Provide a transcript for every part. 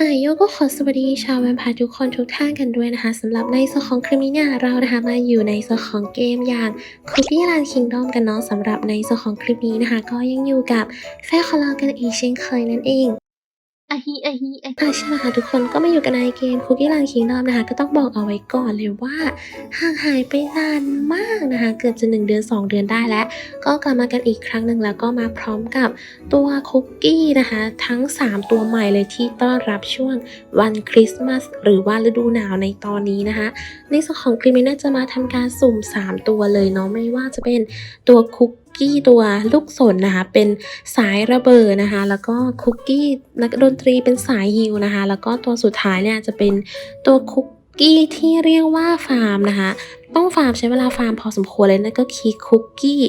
อายโยก็ขอสวัสดีชาวแวมพร์ทุกคนทุกท่านกันด้วยนะคะสำหรับในส่วนของคลิปนี้เนี่ยเรานะคะมาอยู่ในส่วนของเกมอย่างคุกกี้รันคิงดอมกันเนาะสำหรับในส่วนของคลิปนี้นะคะ ก็ยังอยู่กับแฟนของเรากันอีกเช่นเคยนั่นเอง อะฮิอะฮิอะฮิอาใช่ไหมคะทุกคนก็มาอยู่กันในเกม Cookie Land Kingdom นะคะ ก็ต้องบอกเอาไว้ก่อนเลยว่าห่างหายไปนานมากนะคะ เกือบจะ 1 เดือน 2 เดือนได้แล้ว ก็กลับมากันอีกครั้งหนึ่งแล้วก็มาพร้อมกับตัวคุกกี้นะคะ ทั้ง 3 ตัวใหม่เลยที่ต้อนรับช่วงวันคริสต์มาสหรือว่าฤดูหนาวในตอนนี้นะคะ ในส่วนของคลิปนี้น่าจะมาทำการสุ่ม 3 ตัวเลยเนาะไม่ว่าจะเป็นตัวคุก กี้ตัวลูกสนนะคะ เป็นสายระเบิดนะคะ แล้วก็คุกกี้นักดนตรีเป็นสายฮิวนะคะ แล้วก็ตัวสุดท้ายเนี่ยจะเป็นตัวคุกกี้ที่เรียกว่าฟาร์มนะคะ ต้องฟาร์มใช้เวลาฟาร์มพอสมควรเลยนั่นก็คือคุกกี้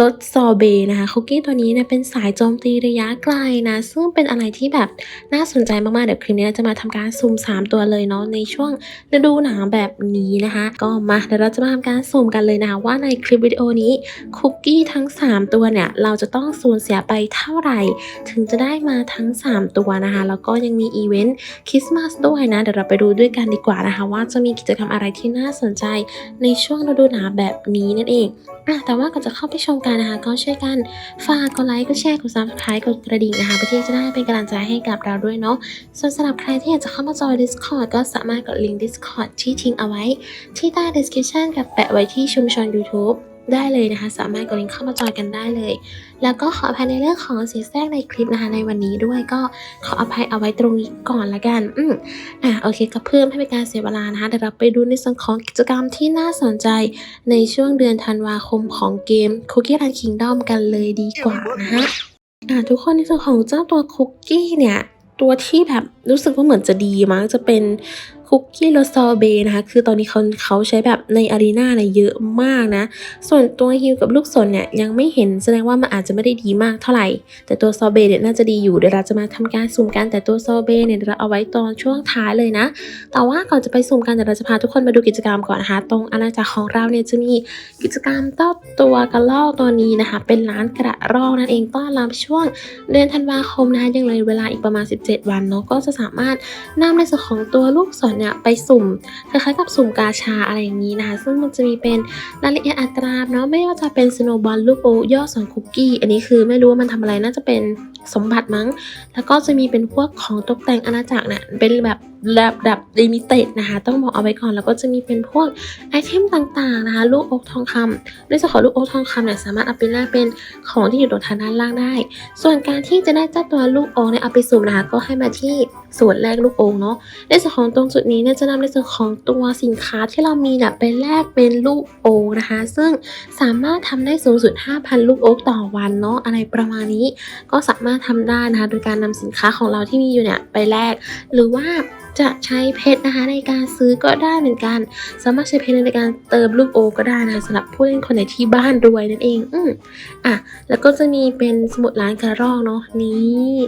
รสซอเบต์นะคะคุกกี้ตัวนี้เนี่ยเป็นสายโจมตีระยะไกลนะ ซึ่งเป็นอะไรที่แบบน่าสนใจมากๆ เดี๋ยวคลิปนี้จะมาทำการซูม3 ตัวเลยเนาะในช่วงฤดูหนาวแบบนี้นะคะ ก็มาเดี๋ยวเราจะมาทำการซูมกันเลยนะคะว่าในคลิปวิดีโอนี้คุกกี้ทั้ง 3 ตัวเนี่ยเราจะต้องสูญเสียไปเท่าไหร่ ถึงจะได้มาทั้ง 3 ตัวนะคะแล้วก็ยังมีอีเวนต์คริสต์มาสด้วยนะเดี๋ยวเราไปดูด้วยกันดีกว่านะคะ ว่าจะมีกิจกรรมอะไรที่น่าสนใจในช่วงฤดูหนาวแบบนี้นั่นเองอะแต่ว่าก่อนจะเข้าไปชมกันนะคะ ก็ช่วยกันฝากกดไลค์กดแชร์กด subscribe กดกระดิ่งนะคะเพื่อที่จะได้เป็นกำลังใจให้กับเราด้วยเนาะส่วนสำหรับใครที่อยากจะเข้ามาจอย Discord ก็สามารถกดลิงก์ Discord ที่ทิ้งเอาไว้ ที่ใต้ description กับแปะไว้ที่ชุมชน YouTube ได้เลยนะคะ สามารถกดลิงก์เข้ามาจอยกันได้เลย แล้วก็ขออภัยในเรื่องของเสียงแทรกในคลิปนะคะในวันนี้ด้วยก็ขออภัยเอาไว้ตรงนี้ก่อนละกัน อืมอะโอเคก็เพิ่มให้เป็นการเสียเวลานะคะเดี๋ยวเราไปดูในส่วนของกิจกรรมที่น่าสนใจในช่วงเดือนธันวาคมของเกม Cookie Run Kingdom กันเลยดีกว่านะฮะอะทุกคนในส่วนของเจ้าตัวคุกกี้เนี่ยตัวที่แบบรู้สึกว่าเหมือนจะดีมั้งจะเป็น คุกกี้รสซอเบนะคะ คือตอนนี้เขาเขาใช้แบบในอารีนาเนี่ยเยอะมากนะ ส่วนตัวฮิวกับลูกสนเนี่ยยังไม่เห็นแสดงว่ามันอาจจะไม่ได้ดีมากเท่าไหร่ แต่ตัวซอเบเนี่ยน่าจะดีอยู่เดี๋ยวเราจะมาทำการสุ่มกันแต่ตัวซอเบเนี่ยเราเอาไว้ตอนช่วงท้ายเลยนะ แต่ว่าก่อนจะไปสุ่มกันเดี๋ยวเราจะพาทุกคนมาดูกิจกรรมก่อนนะคะ ตรงอาณาจักรของเราเนี่ยจะมีกิจกรรมต้อตัวกระรอกตัวนี้นะคะ เป็นร้านกระรอกนั่นเองต้อนรับช่วงเดือนธันวาคมนะคะยังเลยเวลาอีกประมาณ 17 วันเนาะก็จะสามารถนำในส่วนของตัวลูกศรเนี่ยไปสุ่มคล้ายๆกับสุ่มกาชาอะไรอย่างนี้นะคะ ซึ่งมันจะมีเป็นรายละเอียดอัตราเนาะไม่ว่าจะเป็นสโนบอลลูกโอยอดสอนคุกกี้ อันนี้คือไม่รู้ว่ามันทำอะไรน่าจะเป็นสมบัติมั้ง แล้วก็จะมีเป็นพวกของตกแต่งอาณาจักรเนี่ยเป็นแบบแบบดับลิมิเต็ดนะคะ ต้องบอกเอาไว้ก่อน แล้วก็จะมีเป็นพวกไอเทมต่างๆนะคะ ลูกอกทองคำในส่วนขอลูกอกทองคำเนี่ยสามารถเอาไปแลกเป็นของที่อยู่ตรงทางด้านล่างได้ ส่วนการที่จะได้เจ้าตัวลูกโอกเนี่ยเอาไปสุ่มนะคะ ก็ให้มาที่ส่วนแรกลูกโอกเนาะ ในส่วนของตรงจุดนี้เนี่ยจะนำในส่วนของตัวสินค้าที่เรามีเนี่ยไปแลกเป็นลูกโอ๊กนะคะ ซึ่งสามารถทำได้สูงสุด 5,000 ลูกโอ๊กต่อวันเนาะ อะไรประมาณนี้ ก็สามารถทำได้นะคะ โดยการนำสินค้าของเราที่มีอยู่เนี่ยไปแลกหรือว่าจะใช้เพชรนะคะในการซื้อก็ได้เหมือนกัน สามารถใช้เพชรในการเติมลูกโอก็ได้นะะสำหรับผู้เล่นคนไหนที่บ้านรวยนั่นเอง อืมอะแล้วก็จะมีเป็นสมุดร้านกระรอกเนาะนี่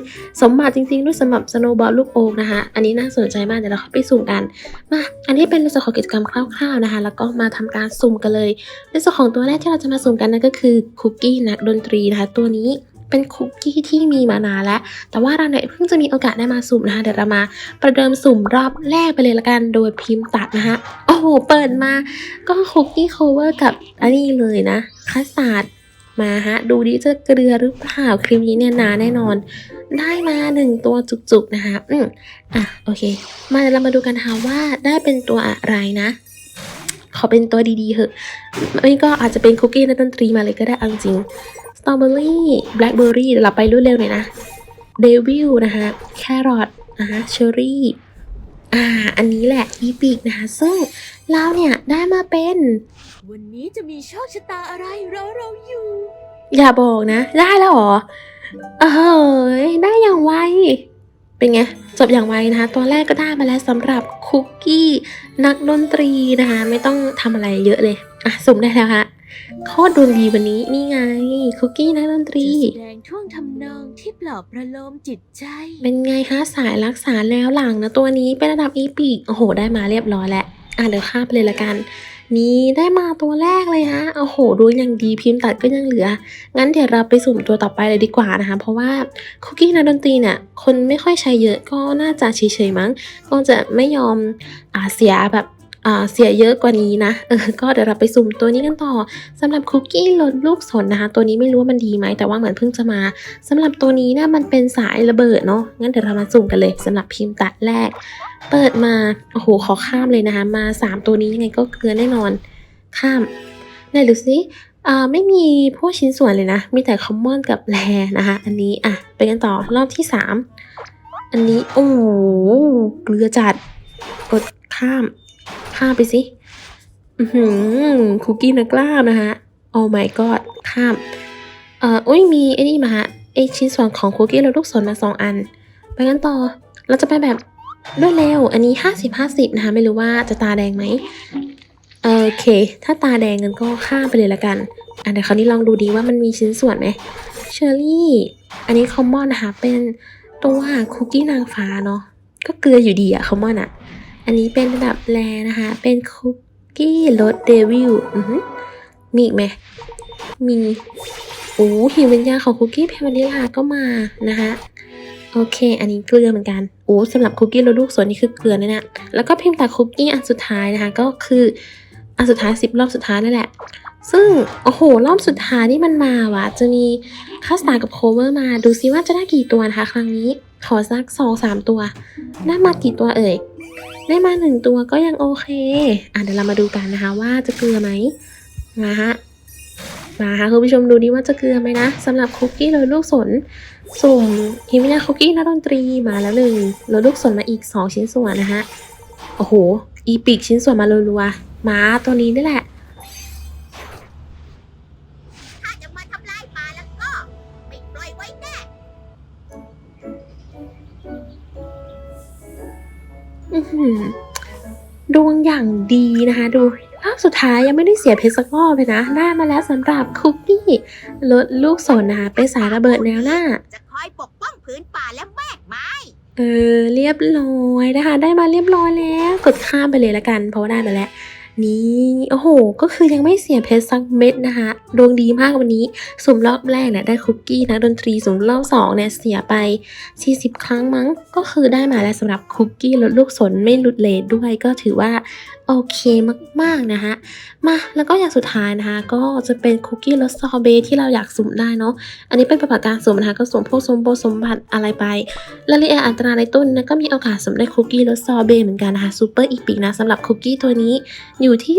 สมบัติจริงๆ ด้วยสำหรับสโนบอลลูกโอนะคะ อันนี้น่าสนใจมากเดี๋ยวเราเข้าไปสุ่มกันมาอันนี้เป็นในส่วนของกิจกรรมคร่าวๆนะคะ แล้วก็มาทำการสุ่มกันเลย ในส่วนของตัวแรกที่เราจะมาสุ่มกันนั่นก็คือคุกกี้นักดนตรีนะคะตัวนี้ เป็นคุกกี้ที่มีมานานแล้ว แต่ว่าเราเนี่ยเพิ่งจะมีโอกาสได้มาสุ่มนะคะเดี๋ยวเรามาประเดิมสุ่มรอบแรกไปเลยละกันโดยพิมพ์ตัดนะคะโอ้โหเปิดมา ก็คุกกี้โคเวอร์กับอันนี้เลยนะคัสตาร์ดมาฮะ ดูดิจะเกลือหรือเปล่าคลิปนี้เนี่ยนาแน่นอน ได้มาหนึ่งตัวจุกๆนะคะอืมอะโอเค มาเดี๋ยวเรามาดูกันค่ะว่าได้เป็นตัวอะไรนะขอเป็นตัวดีๆเหอะไม่ก็อาจจะเป็นคุกกี้นักดนตรีมาเลยก็ได้เอาจริง ตรอเบอรี่แบล็คเบอรี่เดี๋ยวเราไปรวดเร็วหน่อยนะเดวิลนะคะแครอทนะคะเชอร์รี่อ่าอันนี้แหละอีพิกนะคะซึ่งเราเนี่ยได้มาเป็น วันนี้จะมีโชคชะตาอะไรรอเราอยู่ อย่าบอกนะ ได้แล้วเหรอเออได้อย่างไวเป็นไงจบอย่างไวนะคะตัวแรกก็ได้มาแล้วสำหรับคุกกี้นักดนตรีนะคะ ไม่ต้องทำอะไรเยอะเลยอะสุ่มได้แล้วฮะ โคตรดวงดีวันนี้นี่ไง คุกกี้นักดนตรี จะแสดงท่วงทำนองที่ปลอบประโลมจิตใจ เป็นไงคะสายรักษาแล้วหลังนะตัวนี้เป็นระดับอีปีกโอ้โห ได้มาเรียบร้อยแล้วอะเดี๋ยวข้ามไปเลยละกัน นี่ได้มาตัวแรกเลยฮะโอ้โหดูอย่างดีพิมพ์ตัดก็ยังเหลือ งั้นเดี๋ยวเราไปสุ่มตัวต่อไปเลยดีกว่านะคะ เพราะว่าคุกกี้นักดนตรีเนี่ยคนไม่ค่อยใช้เยอะก็น่าจะเฉยๆมั้ง ก็จะไม่ยอมอ่าเสียแบบอ่า เสียเยอะกว่านี้นะเออก็เดี๋ยวเราไปสุ่มตัวนี้กันต่อสำหรับคุกกี้ลดลูกศรนะคะ ตัวนี้ไม่รู้ว่ามันดีไหมแต่ว่าเหมือนเพิ่งจะมาสำหรับตัวนี้นะมันเป็นสายระเบิดเนาะงั้นเดี๋ยวเรามาสุ่มกันเลยสำหรับพิมพ์ตัดแรก เปิดมาโอ้โหขอข้ามเลยนะคะ มา 3 ตัวนี้ยังไงก็เกลือแน่นอนข้ามไหนดูสิอ่าไม่มีพวกชิ้นส่วนเลยนะ มีแต่คอมมอนกับแรนะคะ อันนี้อะไปกันต่อรอบที่ 3 อันนี้โอ้โหเกลือจัดกดข้าม ข้ามไปสิอือหือคุกกี้นักกล้ามนะคะโอ้ my god ข้าม เอ่ออุ้ยมีไอ้นี่มาฮะไอชิ้นส่วนของคุกกี้แล้วลูกศรมาสองอัน ไปกันต่อ เราจะไปแบบรวดเร็ว อันนี้ห้าสิบห้าสิบนะคะ ไม่รู้ว่าจะตาแดงไหมโอเค ถ้าตาแดงกันก็ข้ามไปเลยละกัน อะเดี๋ยวคราวนี้ลองดูดีว่ามันมีชิ้นส่วนไหมเชอร์รี่ อันนี้คอมมอนนะคะ เป็นตัวคุกกี้นางฟ้าเนาะ ก็เกลืออยู่ดีอะคอมมอนอะ อันนี้เป็นระดับแรนะคะ เป็นคุกกี้รสเดวิลมีอีกไหม มีโอ้หิววิญญาของคุกกี้เพวานิลาก็มานะคะโอเค อันนี้เกลือเหมือนกันโอ้สำหรับคุกกี้รสลูกสวนนี่คือเกลือแน่ๆแล้วก็พิมพ์แต่คุกกี้อันสุดท้ายนะคะ ก็คืออันสุดท้ายสิบรอบสุดท้ายนั่นแหละ ซึ่ง โอ้โห รอบสุดท้ายนี่มันมาว่ะจะมีคัสตาร์กับโคเวอร์มา ดูซิว่าจะได้กี่ตัวนะคะ ครั้งนี้ ขอสักสองสามตัว ได้มากี่ตัวเอ่ย ได้มาหนึ่งตัวก็ยังโอเค อะเดี๋ยวเรามาดูกันนะคะว่าจะเกลือไหมมาฮะมาค่ะคุณผู้ชมดูดิว่าจะเกลือไหมนะสำหรับคุกกี้โรยลูกสนสุ่มฮิมินาคุกกี้นักดนตรีมาแล้วหนึ่งโรยลูกสนมาอีกสองชิ้นส่วนนะคะโอ้โห อีปีกชิ้นส่วนมารัวๆมาตัวนี้นี่แหละ ดวงอย่างดีนะคะ ดูรอบสุดท้ายยังไม่ได้เสียเพชรสักรอบเลยนะ ได้มาแล้วสำหรับคุกกี้ลดลูกสนนะคะเป็นสายระเบิดแนวหน้า จะคอยปกป้องผืนป่าและแมกไม้ เออ เรียบร้อยนะคะ ได้มาเรียบร้อยแล้ว กดข้ามไปเลยละกัน เพราะว่าได้มาแล้ว นี่โอ้โห ก็คือยังไม่เสียเพชรสักเม็ดนะคะดวงดีมากวันนี้ สุ่มรอบแรกเนี่ยได้คุกกี้นักดนตรีสุ่มรอบสองเนี่ยเสียไป 40 ครั้งมั้ง ก็คือได้มาแล้วสำหรับคุกกี้ลดลูกสนไม่หลุดเลทด้วยก็ถือว่า อเคมากๆ นะคะมาแล้วก็อย่างสุดท้ายนะคะก็จะเป็นคุกกี้รสซอเบที่เราอยากสุ่มได้เนาะอันนี้เป็นประกาศการสุ่มนะคะก็สุ่มพวกสมโบสมบัติอะไรไปรายละเอียดอัตราในต้นนะก็มีโอกาสสำเร็จคุกกี้รสซอเบเหมือนกันนะคะซูเปอร์อีพิกนะสำหรับคุกกี้ตัวนี้อยู่ที่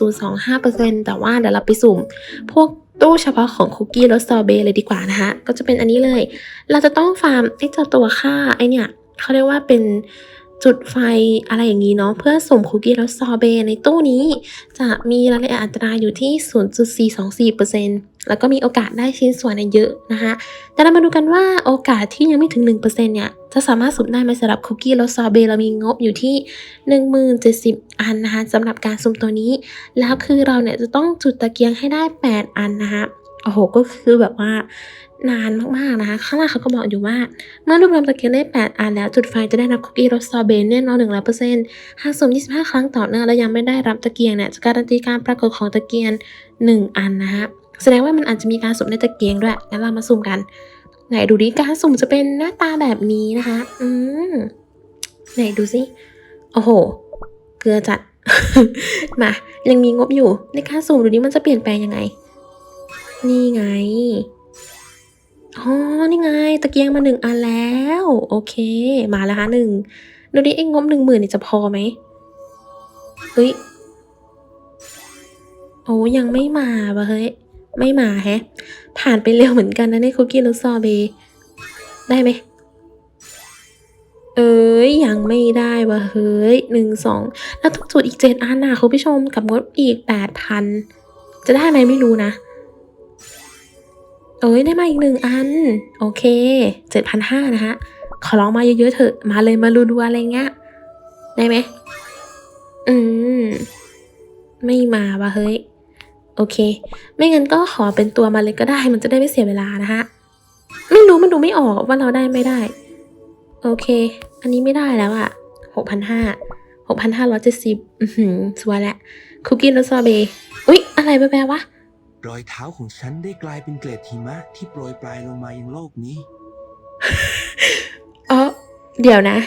0.025%แต่ว่าเดี๋ยวเราไปสุ่ม พวกตู้เฉพาะของคุกกี้รสซอเบเลยดีกว่านะคะก็จะเป็นอันนี้เลย เราจะต้องฟาร์มไอ้เจ้าตัวค่าไอเนี่ยเขาเรียกว่าเป็น จุดไฟอะไรอย่างนี้เนาะเพื่อส่งคุกกี้รสซอเบในตู้นี้ จะมีรายละเอียดอัตราอยู่ที่ 0.424%แล้วก็มีโอกาสได้ชิ้นส่วนเนี่ยเยอะนะคะแต่เรามาดูกันว่าโอกาสที่ยังไม่ถึง 1%เนี่ยจะสามารถสุ่มได้ไหมสำหรับคุกกี้รสซอเบเรามีงบอยู่ที่ 1070 อันนะคะสำหรับการสุ่มตัวนี้ แล้วคือเราเนี่ยจะต้องจุดตะเกียงให้ได้ 8 อันนะคะ โอ้โหก็คือแบบว่านานมากๆนะคะ ข้างล่างเขาก็บอกอยู่ว่า เมื่อรวบรวมตะเกียงได้ 8 อันแล้ว จุดไฟจะได้รับคุกกี้รสซอเบต์แน่นอน100%หากสุ่ม25ครั้งต่อเนื่องแล้วยังไม่ได้รับตะเกียงเนี่ยจะการันตีการปรากฏของตะเกียง1อันนะคะแสดงว่ามันอาจจะมีการสุ่มในตะเกียงด้วยงั้นเรามาสุ่มกัน ไหนดูดิการสุ่มจะเป็นหน้าตาแบบนี้นะคะ อืมไหนดูสิโอ้โห เกลือจัดมายังมีงบอยู่ในการสุ่มดูดิมันจะเปลี่ยนแปลงยังไง นี่ไง อ๋อ นี่ไง ตะเกียงมาหนึ่งอันแล้ว โอเค มาแล้วค่ะหนึ่ง ดูดิไอ้งบหนึ่งหมื่นนี่จะพอไหมเฮ้ย โอ้ยังไม่มาปะเฮ้ย ไม่มาแฮะ ผ่านไปเร็วเหมือนกันนะในคุกกี้รสซอเบ ได้ไหมเอ้ยยังไม่ได้วะเฮ้ยหนึ่งสองแล้วต้องจุดอีกเจ็ดอันนะคุณผู้ชมกับงบอีกแปดพันจะได้ไหมไม่รู้นะ เอ้ยได้มาอีกหนึ่งอัน โอเคเจ็ดพันห้านะฮะ ขอร้องมาเยอะๆเถอะ มาเลยมารัวๆอะไรเงี้ย ได้ไหม อืม ไม่มาวะเฮ้ย โอเค ไม่งั้นก็ขอเป็นตัวมาเลยก็ได้ มันจะได้ไม่เสียเวลานะฮะ ไม่รู้มันดูไม่ออกว่าเราได้ไม่ได้ โอเค อันนี้ไม่ได้แล้วอะหกพันห้าหกพันห้าร้อยเจ็ดสิบอือหือสวยแหละ คุกกี้รสซอเบย์อุ๊ยอะไรแปลวะ รอยเท้าของฉันได้กลายเป็นเกล็ดหิมะที่โปรยปลายลงมายังโลกนี้ เออเดี๋ยวนะ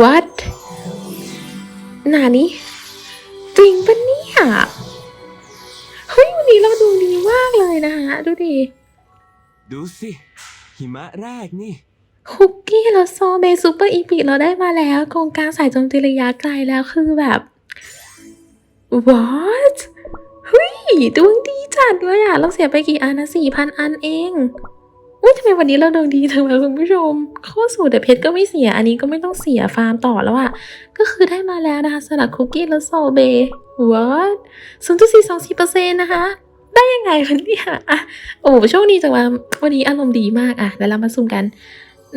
what นานี้จริงปะเนี่ยเฮ้ยวันนี้เราดูดีมากเลยนะคะดูดิ ดูสิ หิมะแรกนี่ คุกกี้แล้วโซเบซูเปอร์อีพิเราได้มาแล้วโครงการสายโจมตีระยะไกลแล้วคือแบบ what เฮ้ย ดวงดีจัดเลยอะเราเสียไปกี่อันนะสี่พันอันเองอุ้ยทำไมวันนี้เราดวงดีจังเลยคุณผู้ชมโคตรสูตรแต่เพชรก็ไม่เสีย อันนี้ก็ไม่ต้องเสียฟาร์มต่อแล้วอะก็คือได้มาแล้วนะคะสำหรับคุกกี้แล้วโซเบ what ศูนย์จุดสี่สองสี่เปอร์เซ็นต์นะคะ ได้ยังไงคะเนี่ยอะโอ้โชคดีจังว่าวันนี้อารมณ์ดีมากอะแล้วเรามาซุ่มกัน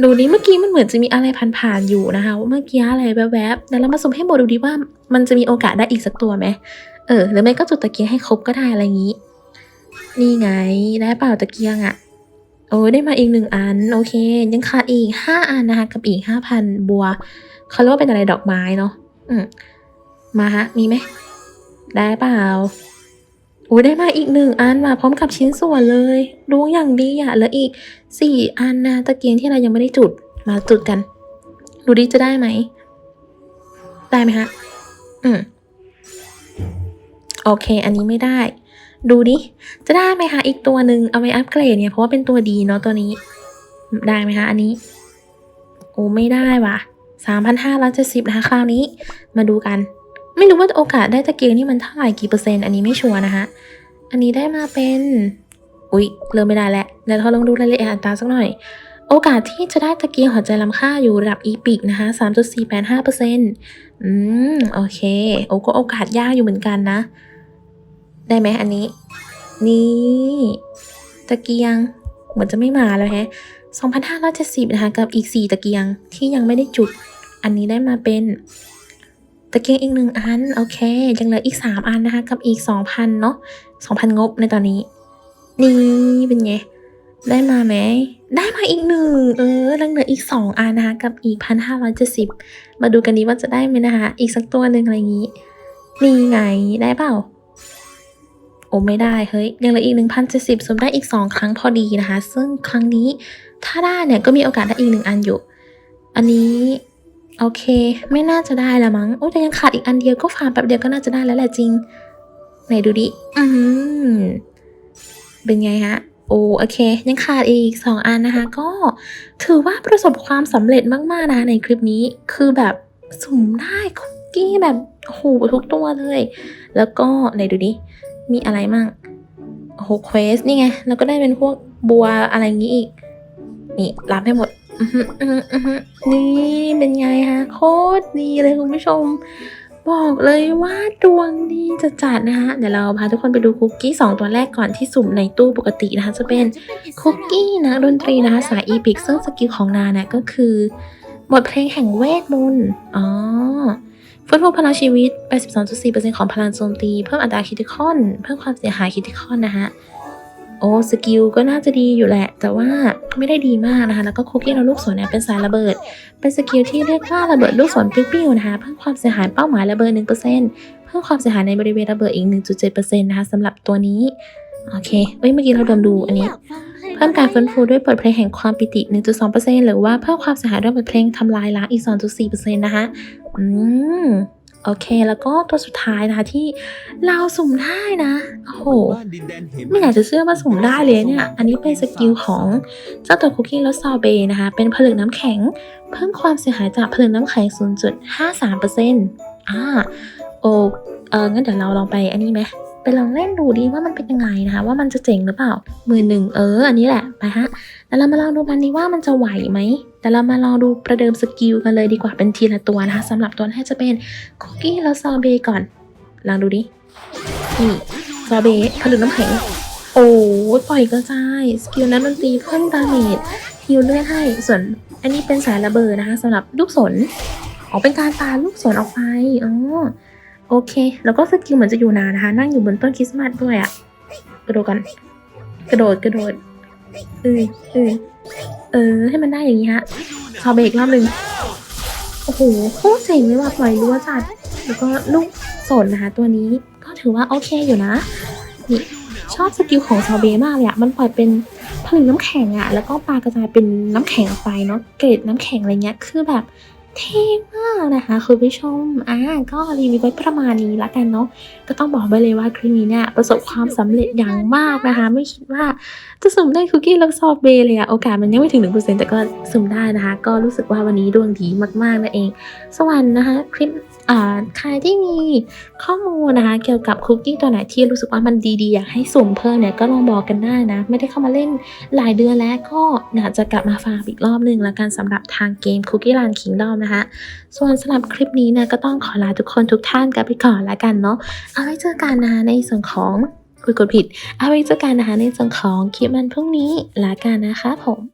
ดูนี้เมื่อกี้มันเหมือนจะมีอะไรผ่านๆอยู่นะคะว่าเมื่อกี้อะไรแวบๆแต่เรามาสุ่มให้หมดดูดีว่ามันจะมีโอกาสได้อีกสักตัวไหม เออ หรือไม่ก็จุดตะเกียงให้ครบก็ได้อะไรอย่างนี้ นี่ไง ได้เปล่าตะเกียงอะ่ะ โอ้ยได้มาอีกหนึ่งอัน โอเค ยังขาดอีกห้าอันนะคะกับอีกห้าพันบัว เขาเรียกว่าเป็นอะไรดอกไม้เนาะ อืม มาฮะ มีไหม ได้เปล่าโอ้ยได้มาอีกหนึ่งอันมาพร้อมกับชิ้นส่วนเลยดวงอย่างดีอะ่ะเหลืออีกสี่อันนะตะเกียงที่เรายังไม่ได้จุด มาจุดกัน ดูดิจะได้ไหม ได้ไหมฮะ อืม โอเค อันนี้ไม่ได้ ดูดิ จะได้ไหมคะ อีกตัวหนึ่งเอาไว้อัปเกรดเนี่ย เพราะว่าเป็นตัวดีเนาะตัวนี้ ได้ไหมคะอันนี้ โอ้ไม่ได้ว่ะสามพันห้าร้อยเจ็ดสิบนะคะ คราวนี้ มาดูกัน ไม่รู้ว่าโอกาสได้ตะเกียงนี่มันเท่าไหร่กี่เปอร์เซ็นต์ อันนี้ไม่ชัวร์นะคะ อันนี้ได้มาเป็น อุ๊ย เริ่มไม่ได้แล้วเดี๋ยวเราลองดูรายละเอียดอัตราสักหน่อย โอกาสที่จะได้ตะเกียงหัวใจล้ำค่าอยู่ระดับอีพิกนะคะ3.485%อืม โอเค โอ้ก็โอกาสยากอยู่เหมือนกันนะ ได้ไหมอันนี้ นี่ตะเกียง เหมือนจะไม่มาแล้วแฮะ2,570นะคะกับอีก 4 ตะเกียงที่ยังไม่ได้จุด อันนี้ได้มาเป็น ตะเกียงอีกหนึ่งอัน โอเค ยังเหลืออีก 3 อันนะคะ กับอีก 2,000 เนาะ2,000 งบในตอนนี้ นี่เป็นไง ได้มาไหม ได้มาอีกหนึ่งเออแล้วเหลืออีกสองอันนะคะ กับอีกพันห้าร้อยเจ็ดสิบมาดูกันดีว่าจะได้ไหมนะคะ อีกสักตัวหนึ่งอะไรอย่างนี้ นี่ไงได้เปล่า โอ้ไม่ได้เฮ้ยยังเหลืออีกหนึ่งพันเจ็ดสิบสมได้อีกสองครั้งพอดีนะคะ ซึ่งครั้งนี้ถ้าได้เนี่ยก็มีโอกาสได้อีกหนึ่งอันอยู่ อันนี้โอเค ไม่น่าจะได้ละมั้งโอ้แต่ยังขาดอีกอันเดียวก็ฟาร์มแป๊บเดียวก็น่าจะได้แล้วแหละจริงไหนดูดิอืมเป็นไงฮะโอโอเค ยังขาดอีก 2 อันนะคะ ก็ถือว่าประสบความสำเร็จมากๆนะคะในคลิปนี้คือแบบสุ่มได้คุกกี้แบบโอ้โหทุกตัวเลย แล้วก็ไหนดูดิ มีอะไรมั่งโอ้โหเควสนี่ไง แล้วก็ได้เป็นพวกบัวอะไรอย่างนี้อีก นี่รับให้หมด นี่เป็นไงคะโคตรดีเลยคุณผู้ชม บอกเลยว่าดวงดีจะจัดๆนะคะเดี๋ยวเราพาทุกคนไปดูคุกกี้ 2 ตัวแรกก่อนที่สุ่มในตู้ปกตินะคะ จะเป็นคุกกี้นะดนตรีนะคะสายอีพิกซึ่งสกิลของนาเนี่ยก็คือ บทเพลงแห่งเวทมนต์อ๋อ ฟื้นฟูพลังชีวิต 82.4%ของพลังโจมตี เพิ่มอัตราคิติคอน เพิ่มความเสียหายคิติคอนนะคะโอ้ สกิลก็น่าจะดีอยู่แหละ แต่ว่าไม่ได้ดีมากนะคะ แล้วก็คุกกี้เราลูกศรเนี่ยเป็นสายระเบิด เป็นสกิลที่เรียกว่าระเบิดลูกศรปิ้วๆนะคะ เพิ่มความเสียหายเป้าหมายระเบิด 1%เพิ่มความเสียหายในบริเวณระเบิดอีก 1.7%นะคะสำหรับตัวนี้ โอเคเอ้ย เมื่อกี้เราดมดูอันนี้ เพิ่มการฟื้นฟูด้วยเปิดเพลงแห่งความปิติ 1.2%หรือว่าเพิ่มความเสียหายด้วยเปิดเพลงทำลายล้างอีก 2.4%นะคะอืมโอเค แล้วก็ตัวสุดท้ายนะคะที่เราสุ่มได้นะโอ้โหบ้านดินแดนเหไม่อยากจะเชื่อว่าสุ่มได้เลยเนี่ย อันนี้เป็นสกิลของเจ้าตัวคุกกี้รสซอเบย์นะคะ เป็นผลึกน้ำแข็ง เพิ่มความเสียหายจากผลึกน้ำแข็ง 0.53%อ่าโอเอองั้นเดี๋ยวเราลองไปอันนี้ไหม ไปลองเล่นดูดีว่ามันเป็นยังไงนะคะ ว่ามันจะเจ๋งหรือเปล่า มือหนึ่งเออ อันนี้แหละไปฮะแล้วเรามาลองดูกันดีว่ามันจะไหวไหมแต่เรามาลองดูประเดิมสกิลกันเลยดีกว่าเป็นทีละตัวนะคะสำหรับตัวแรกจะเป็นคุกกี้รสซอเบก่อนลองดูดินี่ซอเบผลึกน้ำแข็งโอ้ปล่อยกระจายสกิลนั้นดนตรีเพิ่มดาเมจฮิวเลือดให้ส่วนอันนี้เป็นสายระเบิดนะคะสำหรับลูกศรอ๋อเป็นการปาลูกศรออกไปอ๋อ โอเค แล้วก็สกิลเหมือนจะอยู่นานนะคะ นั่งอยู่บนต้นคริสต์มาสด้วยอะกระโดดกัน กระโดดกระโดดเออเออเออ ให้มันได้อย่างนี้ฮะซอเบะอีกรอบหนึ่งโอ้โหโคตรเจ๋งเลยว่ะปล่อยรั้วจัด แล้วก็ลูกสนนะคะ ตัวนี้ก็ถือว่าโอเคอยู่นะนี่ชอบสกิลของซาเบมากเลยอะมันปล่อยเป็นผลึกน้ำแข็งอะแล้วก็ปลากระจายเป็นน้ำแข็งออกไปเนาะเกรดน้ำแข็งอะไรเงี้ยคือแบบ เท่มากนะคะคุณผู้ชม อ่าก็รีวิวไว้ประมาณนี้ละกันเนาะ ก็ต้องบอกไปเลยว่าคลิปนี้เนี่ยประสบความสำเร็จอย่างมากนะคะ ไม่คิดว่าจะสุ่มได้คุกกี้แล้วซอฟเบย์เลยอะโอกาสมันยังไม่ถึง1%แต่ก็สุ่มได้นะคะ ก็รู้สึกว่าวันนี้ดวงดีมากๆนั่นเองสวรรค์นะคะคลิปอ่าใครที่มีข้อมูลนะคะเกี่ยวกับคุกกี้ตัวไหนที่รู้สึกว่ามันดีๆ อยากให้สุ่มเพิ่มเนี่ยก็ลองบอกกันได้นะ ไม่ได้เข้ามาเล่นหลายเดือนแล้วก็อยากจะกลับมาฝากอีกรอบหนึ่งแล้วกันสำหรับทางเกม Cookie Land Kingdom นะคะ ส่วนสำหรับคลิปนี้นะก็ต้องขอลาทุกคนทุกท่านกันไปก่อนละกันเนาะเอาไว้เจอกันนะคะในส่วนของคุยกดผิด เอาไว้เจอกันนะคะในส่วนของคลิปมันพรุ่งนี้ละกันนะคะผม